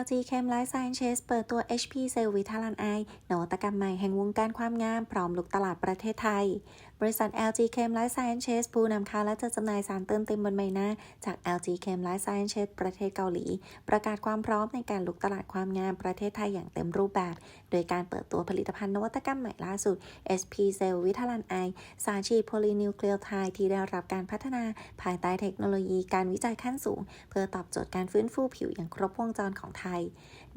LG Chem Life Sciences เปิดตัว HP Cell Vitalan Eye นวัตกรรมใหม่แห่งวงการความงาม พร้อมลุกตลาดประเทศไทย บริษัท LG Chem Life Sciences ผู้นำเข้าและจัดจำหน่ายสารเติมเต็มบนใบหน้า จาก LG Chem Life Sciences ประเทศเกาหลี ประกาศความพร้อมในการลุกตลาดความงามประเทศไทยอย่างเต็มรูปแบบ โดยการเปิดตัวผลิตภัณฑ์นวัตกรรมใหม่ล่าสุด SP Cell Vitalan Eye สารฉีดโพลีนิวเคลียไทด์ที่ได้รับการพัฒนาภายใต้เทคโนโลยีการวิจัยขั้นสูง เพื่อตอบโจทย์การฟื้นฟูผิวอย่างครบวงจรของไทย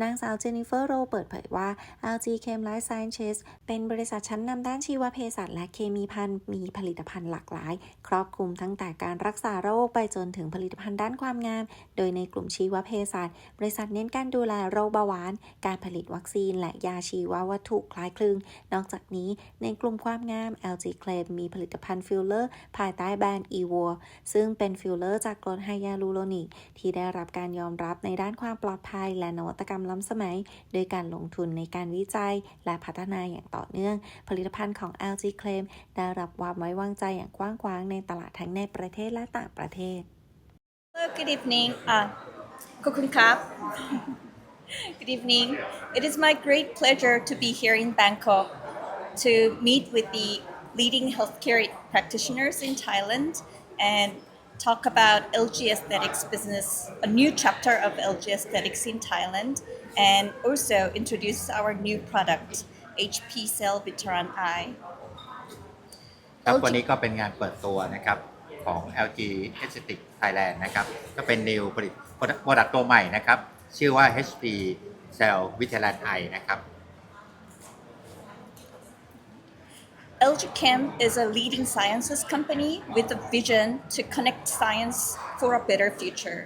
นางสาวเจนนิเฟอร์โรเปิดเผยว่า LG Chem Life Sciences เป็นบริษัทชั้นนำด้านชีวเภสัชและเคมีภัณฑ์มีผลิตภัณฑ์หลากหลาย ครอบคลุมตั้งแต่การรักษาโรคไปจนถึงผลิตภัณฑ์ด้านความงาม โดยในกลุ่มชีวเภสัชบริษัทเน้นการดูแลโรคเบาหวาน การผลิตวัคซีน และยาชีววัตถุคล้ายคลึง นอกจากนี้ในกลุ่มความงาม LG Claim มีผลิตภัณฑ์ฟิลเลอร์ภายใต้แบรนด์ e v o ซึ่งเป็นฟิลเลอร์จากกรดไฮยาลูโรนิกที่ได้รับการยอมรับในด้านความปลอดภัย และนวัตกรรมล้ำสมัย โดยการลงทุนในการวิจัย และพัฒนาอย่างต่อเนื่อง ผลิตภัณฑ์ของ LG Claim ได้ รับความไว้วางใจอย่างกว้างขวางในตลาดทั้งในประเทศและต่างประเทศ Hello, good evening. Uh, Kokun Kap. good evening. It is my great pleasure to be here in Bangkok to meet with the leading healthcare practitioners in Thailand and talk about LG Aesthetics business, a new chapter of LG Aesthetics in Thailand, and also introduce our new product, HP Cell Veteran Eye. ครับ LG วันนี้ก็เป็นงานเปิดตัวนะครับของ LG Aesthetic Thailand นะครับ ก็เป็น new ผลิตโปรดักต์ตัวใหม่นะครับ ชื่อว่า HP Cell Vitalan Eye นะครับ LG Chem is a leading sciences company with a vision to connect science for a better future.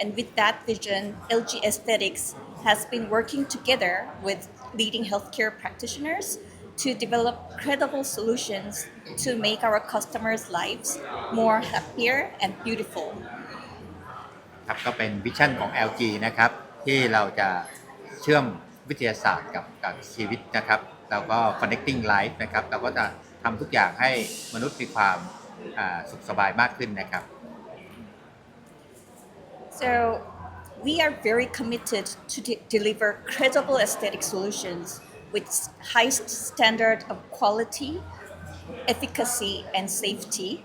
And with that vision, LG Aesthetics has been working together with leading healthcare practitioners to develop credible solutions to make our customers' lives more happier and beautiful. ครับก็เป็นวิชั่นของ LG นะครับ ที่เราจะเชื่อมวิทยาศาสตร์กับกับชีวิตนะครับแล้วก็ connecting life นะครับ เราก็จะทำทุกอย่างให้มนุษย์มีความอ่าสุขสบายมากขึ้นนะครับ So we are very committed to de- deliver credible aesthetic solutions with highest standard of quality, efficacy, and safety.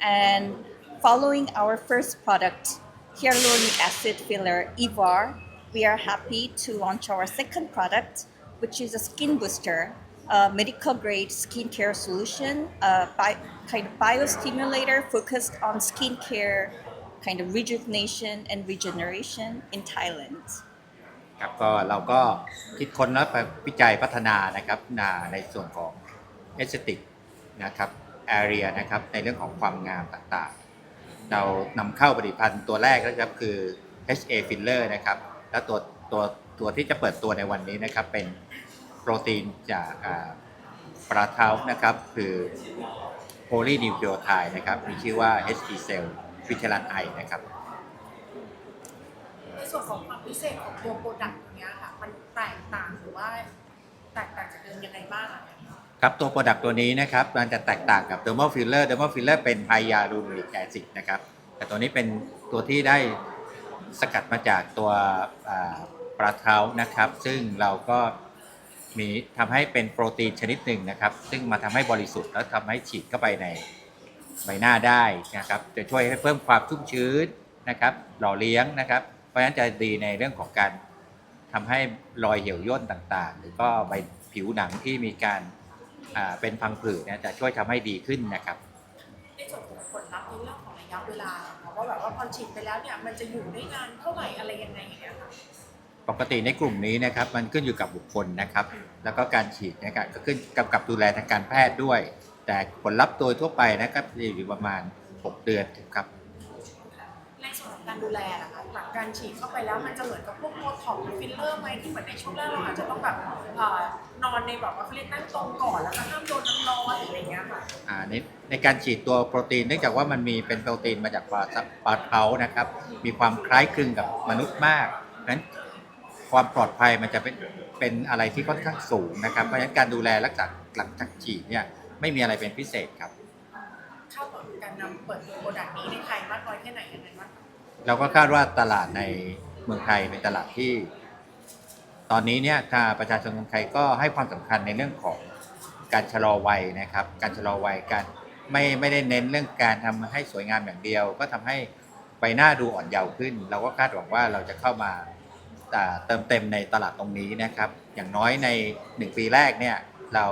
And following our first product, hyaluronic acid filler EVAR, we are happy to launch our second product, which is a skin booster, a medical grade skincare solution, a bi- kind of biostimulator focused on skincare kind of rejuvenation and regeneration in Thailand. ครับก็เราก็คิดค้นและวิจัยพัฒนานะครับนในส่วนของเอสติกนะครับแอเรียนะครับในเรื่องของความงามต่างๆ เรานำเข้าผลิตภัณฑ์ตัวแรกนะครับคือ HA filler นะครับแล้วตัวตัวตัวที่จะเปิดตัวในวันนี้นะครับเป็นโปรตีนจากปลาเท้านะครับคือโพลีนิวคลีโอไทด์นะครับมีชื่อว่า HP cell v i t a l a n i นะครับ ส่วนของความพิเศษของตัวโปรดักต์ตัวเนี้ยค่ะ มันแตกต่างหรือว่า แตกต่างจากเดิมยังไงบ้างอะคะครับตัวโปรดักต์ตัวนี้นะครับมันจะแตกต่างกับ Dermal Filler Dermal Filler เลอร์เป็นไฮยาลูโนิกแอซิดนะครับแต่ตัวนี้เป็นตัวที่ได้สกัดมาจากตัวอ่าปลาเท้านะครับ ซึ่งเราก็มีทำให้เป็นโปรตีนชนิดหนึ่งนะครับ ซึ่งมาทำให้บริสุทธิ์แล้วทำให้ฉีดเข้าไปในใบหน้าได้นะครับ จะช่วยให้เพิ่มความชุ่มชื้นนะครับ หล่อเลี้ยงนะครับ เพราะฉะนั้นจะดีในเรื่องของการทำให้รอยเหี่ยวย่นต่างๆ หรือก็ใบผิวหนังที่มีการอ่าเป็นพังผืดเนี่ยจะช่วยทำให้ดีขึ้นนะครับในส่วนของผลลัพธ์ในเรื่องของระยะเวลาเนาะว่าแบบว่าพอฉีดไปแล้วเนี่ยมันจะอยู่ได้นานเท่าไหร่อะไรยังไงอย่างเงี้ยค่ะปกติในกลุ่มนี้นะครับมันขึ้นอยู่กับบุคคลนะครับ แล้วก็การฉีดนะครับก็ขึ้นกับกับดูแลทางการแพทย์ด้วย แต่ผลลัพธ์โดยทั่วไปนะครับจะอยู่ประมาณ 6 เดือนครับในส่วนของ การดูแลนะคะหลังการฉีดเข้าไปแล้วมันจะเหมือนกับพวกโบท็อกซ์หรือฟิลเลอร์ไหมที่เหมือนในช่วงแรกเราอาจจะต้องแบบเอ่อนอนในแบบว่าเขาเรียกนั่งตรงก่อนแล้วก็ห้ามโดนน้ำร้อนหรืออะไรเงี้ยค่ะอ่าในในการฉีดตัวโปรตีนเนื่องจากว่ามันมีเป็นโปรตีนมาจากปลาปลาเท้านะครับ มีความคล้ายคลึงกับมนุษย์มากเพราะฉะนั้นความปลอดภัยมันจะเป็นเป็นอะไรที่ค่อนข้างสูงนะครับ เพราะฉะนั้นการดูแลรักษาหลังจากฉีดเนี่ยไม่มีอะไรเป็นพิเศษครับ เข้ากับการนำเปิดตัวโปรดักต์นี้ในไทยมากน้อยแค่ไหนยังไงบ้างคะ เราก็คาดว่าตลาดในเมืองไทยเป็นตลาดที่ ตอนนี้เนี่ยทางประชาชนคนไทยก็ให้ความสำคัญในเรื่องของการชะลอวัยนะครับ การชะลอวัยการไม่ไม่ได้เน้นเรื่องการทำให้สวยงามอย่างเดียว ก็ทำให้ใบหน้าดูอ่อนเยาว์ขึ้น เราก็คาดหวังว่าเราจะเข้ามาอ่เติมเต็มในตลาดตรงนี้นะครับ อย่างน้อยใน 1 ปีแรกเนี่ยเรา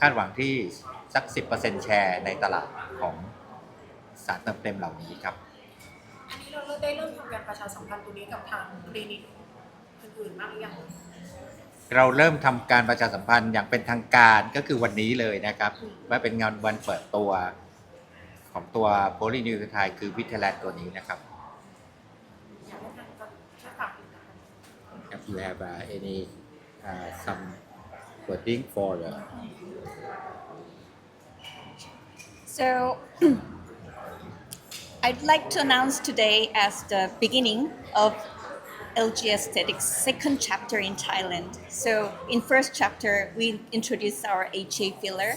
คาดหวังที่สัก 10%แชร์ในตลาดของสารเติมเต็มเหล่านี้ครับ เราได้เริ่มทำการประชาสัมพันธ์ตัวนี้กับทางคลินิกอื่นๆมากหรือยังเราเริ่มทำการประชาสัมพันธ์อย่างเป็นทางการก็คือวันนี้เลยนะครับ ว่าเป็นงานวันเปิดตัวของตัวโพลีนิวไทยคือวิทยาลัยตัวนี้นะครับ อยากให้ทางจะช่วยฝากอีกนะคะ If you have uh, any uh, some wording for the So I'd like to announce today as the beginning of LG Aesthetics second chapter in Thailand. So in first chapter we introduced our HA filler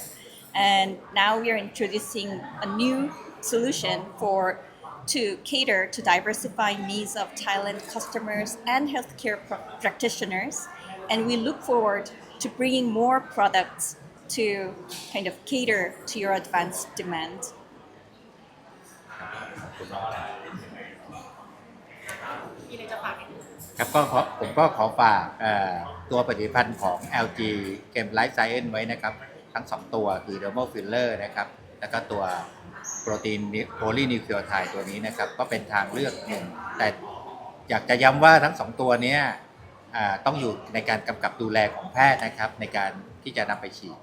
and now we are introducing a new solution for to cater to diversifying needs of Thailand customers and healthcare practitioners and we look forward to bringing more products to kind of cater to your advanced demand. มีอะไรจะฝากอีกครับก็ขอผมก็ขอฝากตัวผลิตภัณฑ์ของ LG Game Life Science ไว้นะครับ ทั้ง 2 ตัวคือ Dermal Filler นะครับ แล้วก็ตัวโปรตีนโพลีนิวคลีโอไทด์ตัวนี้นะครับ ก็เป็นทางเลือกหนึ่งแต่อยากจะย้ำว่าทั้ง 2 ตัวนี้ต้องอยู่ในการกำกับดูแลของแพทย์นะครับ ในการที่จะนำไปฉีด